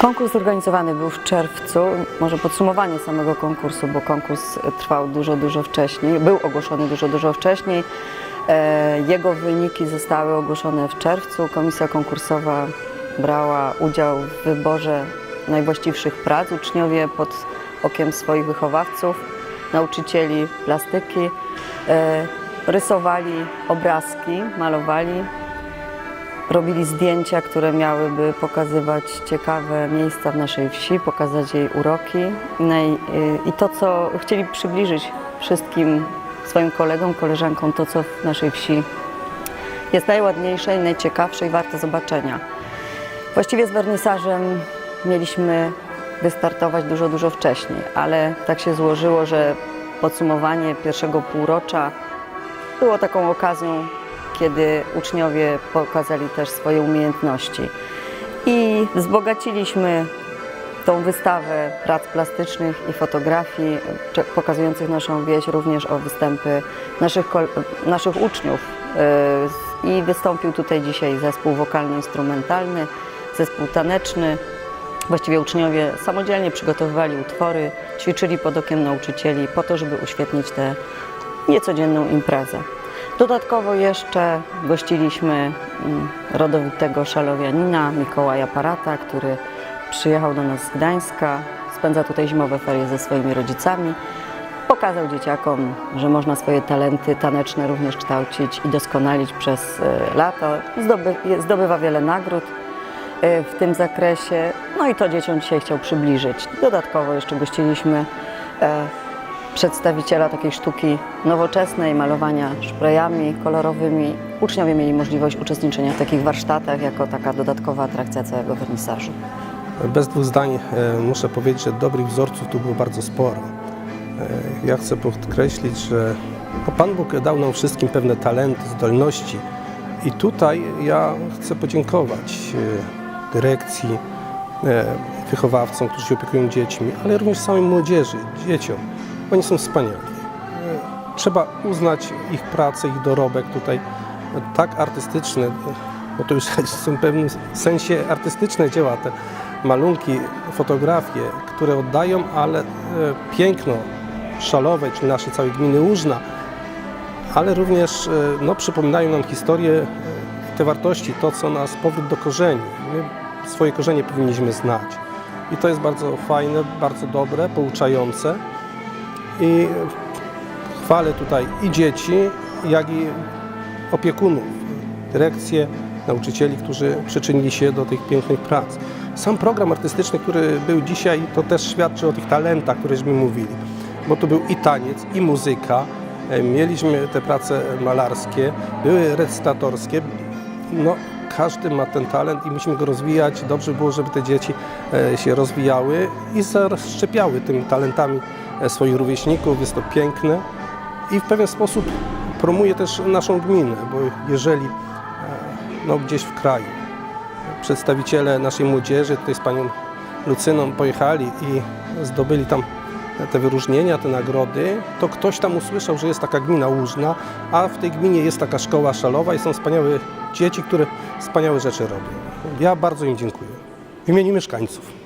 Konkurs zorganizowany był w czerwcu, może podsumowanie samego konkursu, bo konkurs trwał dużo, dużo wcześniej, był ogłoszony dużo, dużo wcześniej. E, Jego wyniki zostały ogłoszone w czerwcu. Komisja konkursowa brała udział w wyborze najwłaściwszych prac. Uczniowie pod okiem swoich wychowawców, nauczycieli plastyki, e, rysowali obrazki, malowali robili zdjęcia, które miałyby pokazywać ciekawe miejsca w naszej wsi, pokazać jej uroki Naj- i to, co chcieli przybliżyć wszystkim swoim kolegom, koleżankom, to, co w naszej wsi jest najładniejsze i najciekawsze i warte zobaczenia. Właściwie z wernisażem mieliśmy wystartować dużo, dużo wcześniej, ale tak się złożyło, że podsumowanie pierwszego półrocza było taką okazją, kiedy uczniowie pokazali też swoje umiejętności. I wzbogaciliśmy tą wystawę prac plastycznych i fotografii pokazujących naszą wieś również o występy naszych, naszych uczniów. Yy, I wystąpił tutaj dzisiaj zespół wokalno-instrumentalny, zespół taneczny. Właściwie uczniowie samodzielnie przygotowywali utwory, ćwiczyli pod okiem nauczycieli po to, żeby uświetnić tę niecodzienną imprezę. Dodatkowo jeszcze gościliśmy mm, rodowitego szalowianina Mikołaja Parata, który przyjechał do nas z Gdańska, spędza tutaj zimowe ferie ze swoimi rodzicami. Pokazał dzieciakom, że można swoje talenty taneczne również kształcić i doskonalić przez e, lato. Zdoby, zdobywa wiele nagród e, w tym zakresie. No i to dzieciom dzisiaj chciał przybliżyć. Dodatkowo jeszcze gościliśmy e, przedstawiciela takiej sztuki nowoczesnej, malowania szprejami kolorowymi. Uczniowie mieli możliwość uczestniczenia w takich warsztatach jako taka dodatkowa atrakcja całego wernisażu. Bez dwóch zdań e, muszę powiedzieć, że dobrych wzorców tu było bardzo sporo. E, Ja chcę podkreślić, że no, Pan Bóg dał nam wszystkim pewne talenty, zdolności i tutaj ja chcę podziękować e, dyrekcji, wychowawcom, którzy się opiekują dziećmi, ale również samej młodzieży, dzieciom. Oni są wspaniali. Trzeba uznać ich pracę, ich dorobek tutaj tak artystyczny, bo to już są w pewnym sensie artystyczne dzieła, te malunki, fotografie, które oddają, ale e, piękno szalowe, czyli naszej całej gminy Łużna, ale również e, no, przypominają nam historię, e, te wartości, to co nas, powrót do korzeni. My swoje korzenie powinniśmy znać. I to jest bardzo fajne, bardzo dobre, pouczające. I chwalę tutaj i dzieci, jak i opiekunów, dyrekcję, nauczycieli, którzy przyczynili się do tych pięknych prac. Sam program artystyczny, który był dzisiaj, to też świadczy o tych talentach, któreśmy mówili, bo to był i taniec, i muzyka. E, Mieliśmy te prace malarskie, były recytatorskie. No, każdy ma ten talent i musimy go rozwijać. Dobrze by było, żeby te dzieci e, się rozwijały i zaszczepiały tymi talentami swoich rówieśników. Jest to piękne i w pewien sposób promuje też naszą gminę, bo jeżeli e, no, gdzieś w kraju przedstawiciele naszej młodzieży, tutaj z panią Lucyną pojechali i zdobyli tam te wyróżnienia, te nagrody, to ktoś tam usłyszał, że jest taka gmina Łużna, a w tej gminie jest taka szkoła szalowa i są wspaniałe dzieci, które wspaniałe rzeczy robią. Ja bardzo im dziękuję. W imieniu mieszkańców.